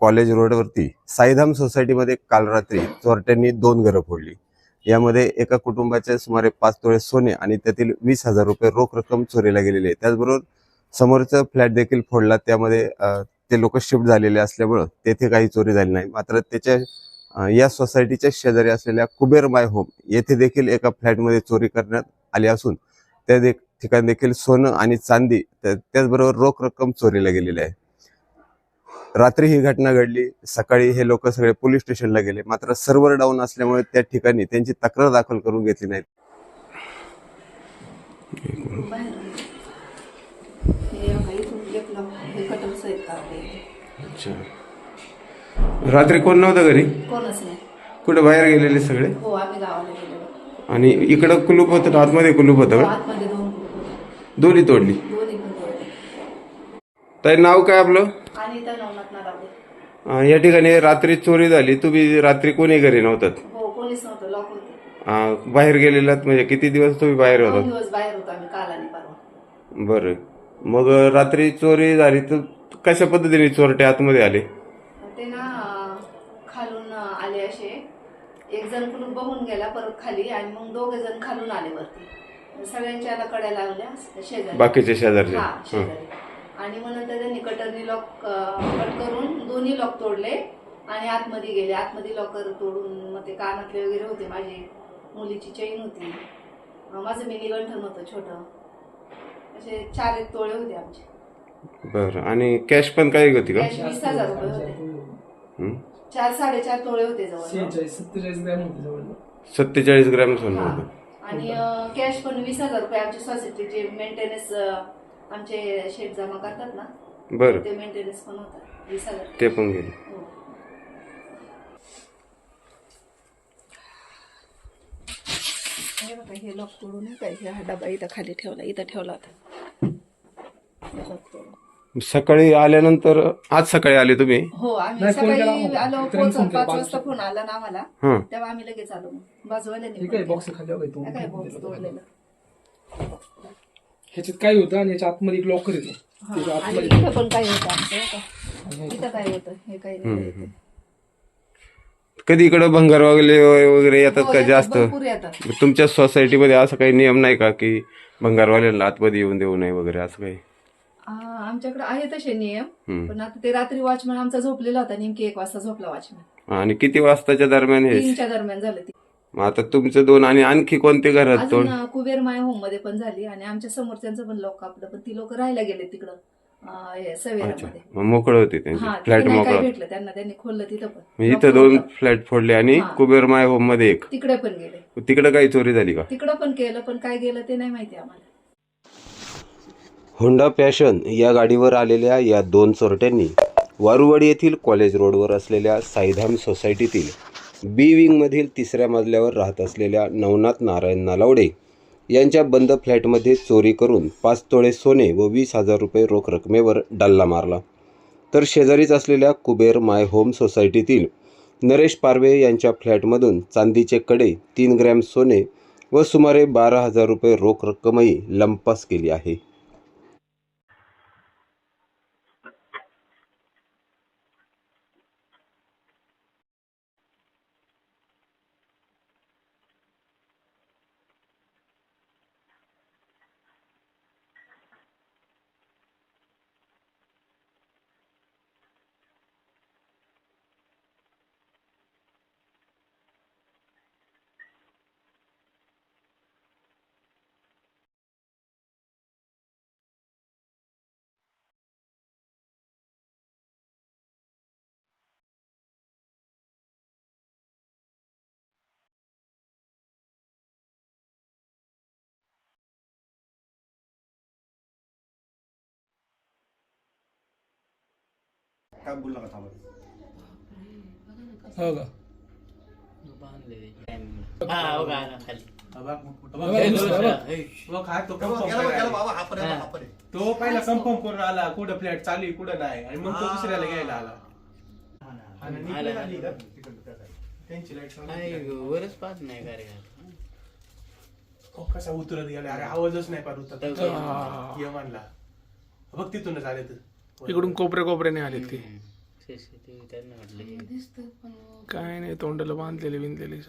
College रोडवरती साईधाम सोसायटीमध्ये काल रात्री चोरट्यांनी दोन घरं फोडली. यामध्ये एका कुटुंबाचे सुमारे पाच तोळे सोने आणि त्यातील वीस हजार रुपये रोख रक्कम चोरीला गेलेली आहे. त्याचबरोबर समोरचा फ्लॅट देखील फोडला. त्यामध्ये ते लोक शिफ्ट झालेले असल्यामुळं तेथे काही चोरी झाली नाही. मात्र त्याच्या या सोसायटीच्या शेजारी असलेल्या कुबेर माय होम येथे देखील एका फ्लॅटमध्ये चोरी करण्यात आली असून त्या दे- ठिकाणी देखील सोनं आणि चांदी त्याचबरोबर रोख रक्कम चोरीला गेलेली आहे. रात्री ही घटना घडली. सकाळी हे लोक सगळे पोलीस स्टेशनला गेले. मात्र सर्व्हर डाऊन असल्यामुळे त्या ठिकाणी त्यांची तक्रार दाखल करून घेतली नाही रात्री कोण नव्हतं घरी? कुठे बाहेर गेलेले सगळे? आणि इकडं कुलूप होतं आतमध्ये कुलूप होतं का? दोन्ही तोडली. ताई नाव काय आपलं? नवनाथ अं, या ठिकाणी रात्री चोरी झाली. तुम्ही रात्री कोणी घरी नव्हतात? हो कोणीच नव्हतं. लॉक होते. अं, बाहेर गेलेलात? म्हणजे किती दिवस तुम्ही बाहेर दोन होतात? दिवस बाहेर होतो आम्ही काल आणि परवा. बरं. मग रात्री चोरी झाली तर कशा पद्धतीने चोरटे आतमध्ये आले? ते ना अं, खालून अं, आले असे. एक जण कुलूप बघून गेला परत खाली आणि मग दोघे जण खालून आले वरती. सगळ्यांच्या आता कड्या लावल्या शेजारी. बाकीचे शेजारचे हं. शेजारी. आणि मग नंतर त्यांनी कटरनी लॉक कट करून दोन्ही लॉक तोडले आणि आतमध्ये गेले. आतमध्ये लॉकर तोडून मग ते कानातले वगैरे होते. माझे मुलीची चैन होती. माझं मिनी गंठन होतं छोटं. असे चार एक तोळे होते आमचे. बरं. आणि कॅश पण काही होती का? कॅश वीस हजार रुपये होते. हं? चार साडेचार तोळे होते जवळ सत्तेचाळीस ग्रॅम होते जवळ सत्तेचाळीस ग्रॅम सोनं. होतं. आणि कॅश पण वीस हजार रुपये आमची सोसायटीचे मेंटेनन्स आमचे शेट जमा करतात ना बरं ते मेंटेनन्स पण होतात वीस हजार ते पण गेले हो. हे बघा, हे लॉक तोडून नाही का हे हा डबा इथं खाली ठेवला इथं ठेवला होता हे lock तोडून. सकाळी आल्यानंतर आज सकाळी आले तुम्ही हो आम्ही सकाळी. आलो पाच. वाजता फोन आला ना आम्हाला हं तेव्हा आम्ही लगेच आलो मग बाजूवाल्याने फोन काय केला. बॉक्स खाली बघा काय बॉक्स इथून तोडलेलं ह्याच्यात काय होतं आणि याच्या आतमध्ये एक लॉकर येतो. त्याच्या हा, आणि आतमध्ये. इथं पण काय होतं आमचं बरं का? इथं काय होतं हे काही नाही. होतं. कधी इकडं भंगार वगैरे वगैरे येतात हो, का येतात, जास्त? भरपूर येतात. तुमच्या सोसायटीमध्ये असं काही नियम नाही का की भंगारवाल्यांना आतमध्ये येऊन देऊ नये वगैरे असं काही? आ, आमच्याकडे आहे तसे नियम. पण आता ते रात्री वॉचमॅन आमचा झोपलेला होता नेमकी एक वाजता झोपला वॉचमॅन आणि किती वाजताच्या दरम्यान हे? तीनच्या दरम्यान झालं ती. मग आता तुमचे दोन आणि आणखी कोणते घरात अजून अ, कुबेर माय होममध्ये पण झाली आणि आमच्या समोरच्यांचं पण लोक कापलं पण ती लोक राहायला गेले तिकडं अ, हे अच्छा. सवेरामध्ये. मग मोकळं होते त्यांचे. हा तिथे फ्लॅट नाही काय मोकळं भेटलं त्यांना. त्यांनी खोललं तिथं पण. म्हणजे Lock इथं दोन. फ्लॅट फोडले आणि हा. कुबेर माय होममध्ये एक. तिकडे पण गेले. तिकडे काही चोरी झाली का? तिकडं पण केलं पण काय गेलं ते नाही माहिती आम्हाला. होंडा पॅशन या गाडीवर आलेल्या या दोन चोरट्यांनी वारुवाडी येथील कॉलेज रोडवर असलेल्या साईधाम सोसायटीतील बी विंगमधील तिसऱ्या मजल्यावर राहत असलेल्या नवनाथ नारायण नालावडे यांच्या बंद फ्लॅटमध्ये चोरी करून पाच तोळे सोने व वीस हजार रुपये रोख रकमेवर डल्ला मारला. तर शेजारीच असलेल्या कुबेर माय होम सोसायटीतील नरेश पारवे यांच्या फ्लॅटमधून चांदीचे कडे तीन ग्रॅम सोने व सुमारे बारा हजार रुपये रोख रक्कमही लंपास केली आहे. हो का? हा हो का आला खाली. तो पहिला कन्फर्म करून आला कुठं फ्लॅट चालू आहे, कुठं नाही. आणि मग तो दुसऱ्याला घ्यायला आला. आणि निघून आला. आली. का? त्यांची लाइट नाही वरच पाहत नाही का रे कसा उतरत गेला? अरे आवाजच नाही पार उतरत. तर- ये म्हणला. बघ तिथूनच आले तर इकडून कोपरे कोपऱ्याने आले ते. सीसीटीव्ही त्यांना म्हटलं की दिसत पण काय नाही तोंडाला बांधलेले विंधलेले